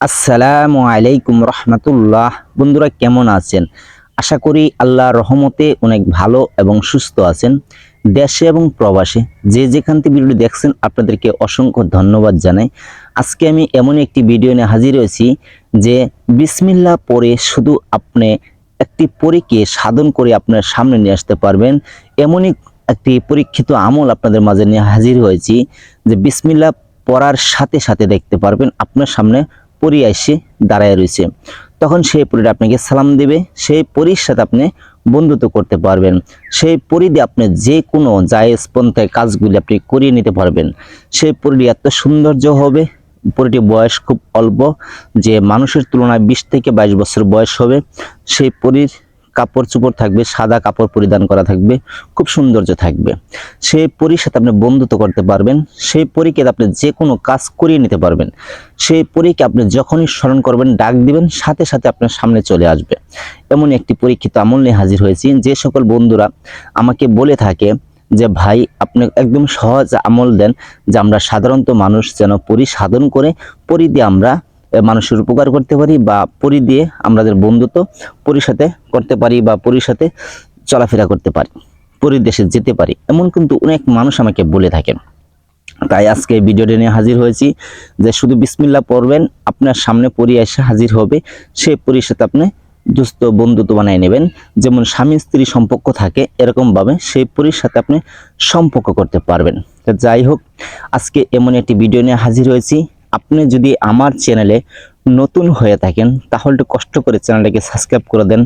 আসসালামু আলাইকুম রহমতুল্লাহ। বন্ধুরা কেমন আছেন? আশা করি আল্লাহ রহমতে অনেক ভালো এবং সুস্থ আছেন। দেশে এবং প্রবাসে যে যেখান থেকে ভিডিওটি দেখছেন, আপনাদেরকে অসংখ্য ধন্যবাদ জানাই। আজকে আমি এমন একটি ভিডিও নিয়ে হাজির হয়েছি যে বিসমিল্লাহ পরে শুধু আপনি একটি পরীকে সাধন করে আপনার সামনে নিয়ে আসতে পারবেন। এমনই একটি পরীক্ষিত আমল আপনাদের মাঝে নিয়ে হাজির হয়েছি যে বিসমিল্লাহ পড়ার সাথে সাথে দেখতে পারবেন আপনার সামনে পরি এসে দাঁড়ায় রয়েছে। তখন সেই পরিটা আপনাকে সালাম দেবে, সেই পরীর সাথে আপনি বন্ধুত্ব করতে পারবেন। সেই পরী দিয়ে আপনি যে কোনো জায়েজ পন্থায় কাজগুলি আপনি করিয়ে নিতে পারবেন। সেই পরিটি এত সৌন্দর্য হবে পরিটি বয়স খুব অল্প, যে মানুষের তুলনায় বিশ থেকে বাইশ বছর বয়স হবে। সেই পরির কাপড় চোপড় থাকবে, সাদা কাপড় পরিধান করা থাকবে, খুব সৌন্দর্য থাকবে। সেই পরীর সাথে আপনি বন্ধুত্ব করতে পারবেন সেই পরীকে আপনি যে কোনো কাজ করিয়ে নিতে পারবেন। সেই পরীকে আপনি যখনই স্মরণ করবেন, ডাক দিবেন, সাথে সাথে আপনার সামনে চলে আসবে। এমন একটি পরীক্ষিত আমল নিয়ে হাজির হয়েছি। যে সকল বন্ধুরা আমাকে বলে থাকে যে, ভাই, আপনি একদম সহজ আমল দেন যে, আমরা সাধারণত মানুষ যেন পরি সাধন করে পরি দিয়ে আমরা মানুষের উপকার করতে পারি বা পরি দিয়ে আমাদের বন্ধুত্ব পরির সাথে করতে পারি বা পরির সাথে চলাফেরা করতে পারি, পরির দেশে যেতে পারি, এমন কিন্তু অনেক মানুষ আমাকে বলে থাকেন। তাই আজকে ভিডিওটি নিয়ে হাজির হয়েছি যে শুধু বিসমিল্লা পড়বেন, আপনার সামনে পরি এসে হাজির হবে, সে পরির সাথে আপনি দুস্থ বন্ধুত্ব বানিয়ে নেবেন। যেমন স্বামী স্ত্রী সম্পর্ক থাকে, এরকমভাবে সেই পরির সাথে আপনি সম্পর্ক করতে পারবেন। যাই হোক, আজকে এমন একটি ভিডিও নিয়ে হাজির হয়েছি। আপনি যদি আমার চ্যানেলে নতুন হয়ে থাকেন, তাহলে একটু কষ্ট করে চ্যানেলটাকে সাবস্ক্রাইব করে দেন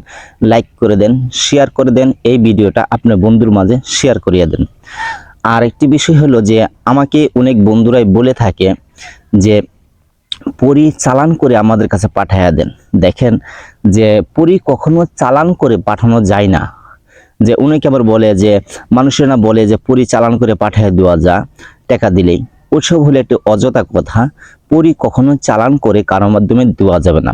লাইক করে দেন শেয়ার করে দেন, এই ভিডিওটা আপনার বন্ধুর মাঝে শেয়ার করিয়ে দেন। আর একটি বিষয় হলো যে, আমাকে অনেক বন্ধুরাই বলে থাকে যে পরি চালান করে আমাদের কাছে পাঠাইয়া দেন। দেখেন যে, পরি কখনো চালান করে পাঠানো যায় না। যে, অনেকে আবার বলে যে, মানুষের বলে যে পরি চালান করে পাঠিয়ে দেওয়া যা, টাকা দিলেই। ওসব হলে একটি অযথা কথা, পরি কখনো চালান করে কারোর মাধ্যমে দেওয়া যাবে না।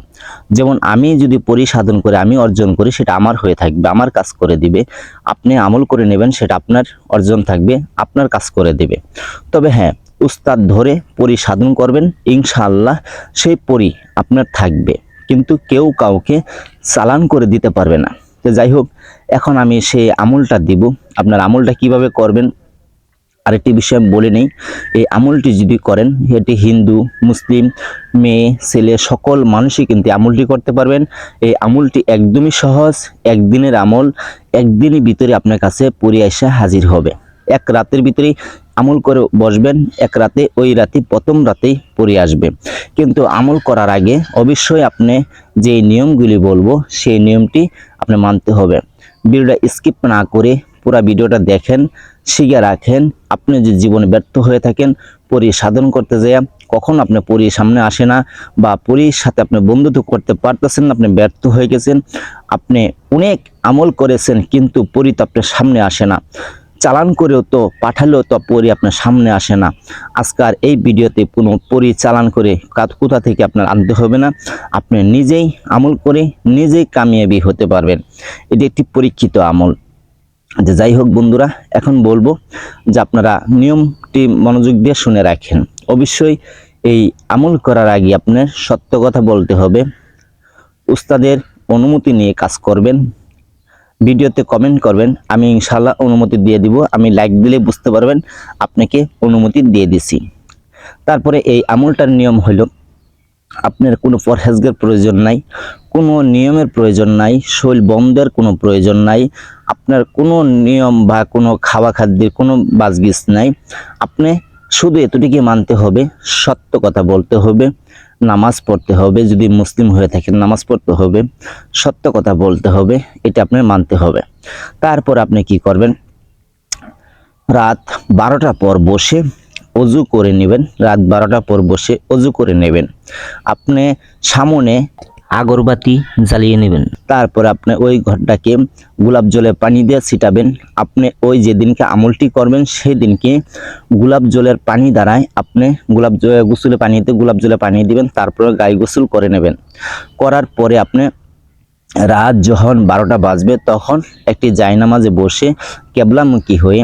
যেমন আমি যদি পরি সাধন করে, আমি অর্জন করি, সেটা আমার হয়ে থাকবে, আমার কাজ করে দিবে। আপনি আমল করে নেবেন, সেটা আপনার অর্জন থাকবে, আপনার কাজ করে দিবে। তবে হ্যাঁ উস্তাদ ধরে পরি সাধন করবেন, ইনশাআল্লাহ সেই পরি আপনার থাকবে। কিন্তু কেউ কাউকে চালান করে দিতে পারবে না। তো যাই হোক, এখন আমি সেই আমলটা দিব। আপনার আমলটা কীভাবে করবেন আরেকটি বিষয় আমি বলে নেই। এই আমলটি যদি করেন, এটি হিন্দু, মুসলিম, মেয়ে, ছেলে, সকল মানুষই কিন্তু আমলটি করতে পারবেন। এই আমলটি একদমই সহজ, একদিনের আমল, একদিনের ভিতরে আপনার কাছে পড়ে এসে হাজির হবে। এক রাতের ভিতরেই আমল করে বসবেন, এক রাতে, ওই রাতে, প্রথম রাতেই পড়ে আসবে। কিন্তু আমল করার আগে অবশ্যই আপনি যে নিয়মগুলি বলব, সেই নিয়মটি আপনি মানতে হবে। ভিডিওটা স্কিপ না করে পুরো ভিডিওটা দেখেন। শিখে রাখেন, আপনি যে জীবনে ব্যর্থ হয়ে থাকেন পরি সাধন করতে যায় কখন আপনি পরির সামনে আসে না বা পরির সাথে আপনি বন্ধুত্ব করতে পারতেছেন আপনি ব্যর্থ হয়ে গেছেন, আপনি অনেক আমল করেছেন কিন্তু পরি তো আপনার সামনে আসে না। চালান করেও তো, পাঠালেও তো পরি আপনার সামনে আসে না। আজকাল এই ভিডিওতে কোনো পরি চালান করে কাত- কোথা থেকে আপনার আনতে হবে না? আপনি নিজেই আমল করে নিজেই কামিয়াবি হতে পারবেন। এটি একটি পরীক্ষিত আমল। যে যাই হোক বন্ধুরা, এখন বলব যে আপনারা নিয়মটি মনোযোগ দিয়ে শুনে রাখেন। অবশ্যই এই আমল করার আগে আপনার সত্য কথা বলতে হবে। উস্তাদের অনুমতি নিয়ে কাজ করবেন। ভিডিওতে কমেন্ট করবেন। আমি ইনশাল্লাহ অনুমতি দিয়ে দিব। আমি লাইক দিলে বুঝতে পারবেন আপনাকে অনুমতি দিয়ে দিছি। তারপরে এই আমলটার নিয়ম হলো আপনার কোনো পরহেজগের প্রয়োজন নাই, কোনো নিয়মের প্রয়োজন নাই, শৈল বন্ধের কোনো প্রয়োজন নাই, আপনার কোনো নিয়ম বা কোনো খাওয়া খাদ্যের কোনো বাজগিস নাই। আপনি শুধু এতটুকুই মানতে হবে, সত্য কথা বলতে হবে, নামাজ পড়তে হবে, যদি মুসলিম হয়ে থাকেন নামাজ পড়তে হবে, সত্য কথা বলতে হবে, এটা আপনার মানতে হবে। তারপর আপনি কি করবেন? রাত বারোটা পর বসে অজু করে নেবেন, রাত বারোটা পর বসে অজু করে নেবেন। আপনি সামনে আগরবাতি জ্বালিয়ে নেবেন। তারপর আপনি ওই ঘরটাকে গোলাপ জলে পানি দিয়ে ছিটাবেন। আপনি ওই যেদিনকে আমলটি করবেন, সেই দিনকে গোলাপ জলের পানি দ্বারায় আপনি গোলাপ জল গোসলে পানিতে গোলাপ জলে পানি দিবেন, তারপর গায়ে গোসল করে নেবেন। করার পরে আপনি রাত যখন বারোটা বাজবে, তখন একটি জায়নামাজে বসে কেবলামুখী হয়ে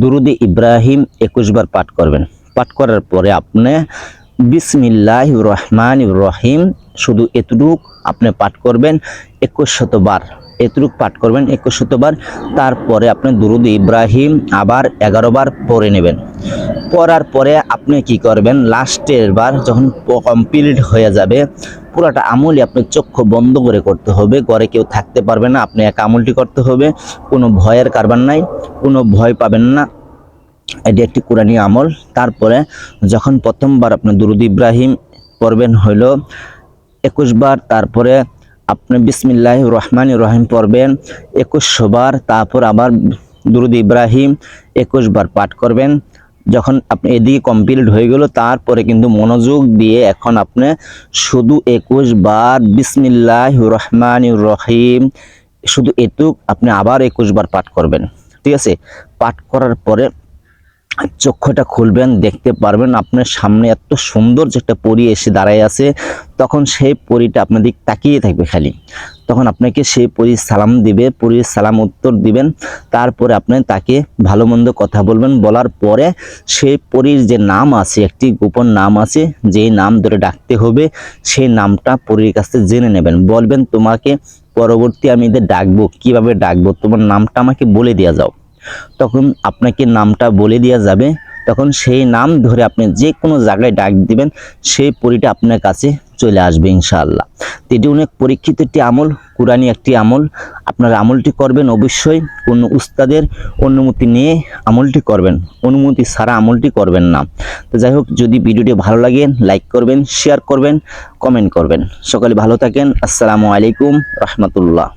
দুরুদি ইব্রাহিম একুশবার পাঠ করবেন। পাঠ করার পরে আপনি বিসমিল্লাহ রহমান রহিম, শুধু এতটুক আপনি পাঠ করবেন, একুশ শতবার এতটুক পাঠ করবেন, একুশ শতবার তারপরে আপনি দুরুদ ইব্রাহিম আবার এগারো বার পড়ে নেবেন। পড়ার পরে আপনি কি করবেন? লাস্টের বার যখন কমপ্লিট হয়ে যাবে, পুরাটা আমলই আপনি চক্ষু বন্ধ করে করতে হবে। ঘরে কেউ থাকতে পারবে না, আপনি এক আমলটি করতে হবে। কোনো ভয়ের কারবার নাই, কোনো ভয় পাবেন না। এটি একটি কোরআনী আমল। তারপরে যখন প্রথমবার আপনি দুরুদ ইব্রাহিম পড়বেন হইল একুশ বার তারপরে আপনি বিসমিল্লাহ রহমান রহিম পড়বেন একুশশো বার তারপর আবার দুরুদ ইব্রাহিম একুশ বার পাঠ করবেন। যখন আপনি এদিকে কমপ্লিট হয়ে গেল, তারপরে কিন্তু মনোযোগ দিয়ে এখন আপনি শুধু একুশ বার বিসমিল্লাহ রহমান রহিম, শুধু এটুক আপনি আবার একুশ বার পাঠ করবেন। ঠিক আছে? পাঠ করার পরে চক্ষুটা খুলবেন, দেখতে পারবেন আপনার সামনে এত সুন্দর যে একটা পরি এসে দাঁড়ায় আছে। তখন সেই পরিটা আপনার দিক তাকিয়ে থাকবে খালি। তখন আপনাকে সেই পরি সালাম দিবে, পরির সালাম উত্তর দিবেন। তারপরে আপনি তাকে ভালো মন্দ কথা বলবেন। বলার পরে সেই পরির যে নাম আছে, একটি গোপন নাম আছে, যেই নাম ধরে ডাকতে হবে, সেই নামটা পরির কাছে জেনে নেবেন। বলবেন, তোমাকে পরবর্তী আমি এদের ডাকবো, কীভাবে ডাকবো, তোমার নামটা আমাকে বলে দেওয়া যাও। তখন আপনাকে নামটা বলে দেওয়া যাবে। তখন সেই নাম ধরে আপনি যে কোনো জায়গায় ডাক দিবেন, সেই পরিটা আপনার কাছে চলে আসবে ইনশাআল্লাহ। এটি অনেক পরীক্ষিত একটি আমল কোরআনী একটি আমল। আপনার আমলটি করবেন অবশ্যই, কোনো উস্তাদের অনুমতি নিয়ে আমলটি করবেন। অনুমতি ছাড়া আমলটি করবেন না। তো যাই হোক, যদি ভিডিওটি ভালো লাগে, লাইক করবেন, শেয়ার করবেন, কমেন্ট করবেন। সকালে ভালো থাকেন। আসসালামু আলাইকুম, রহমতুল্লাহ।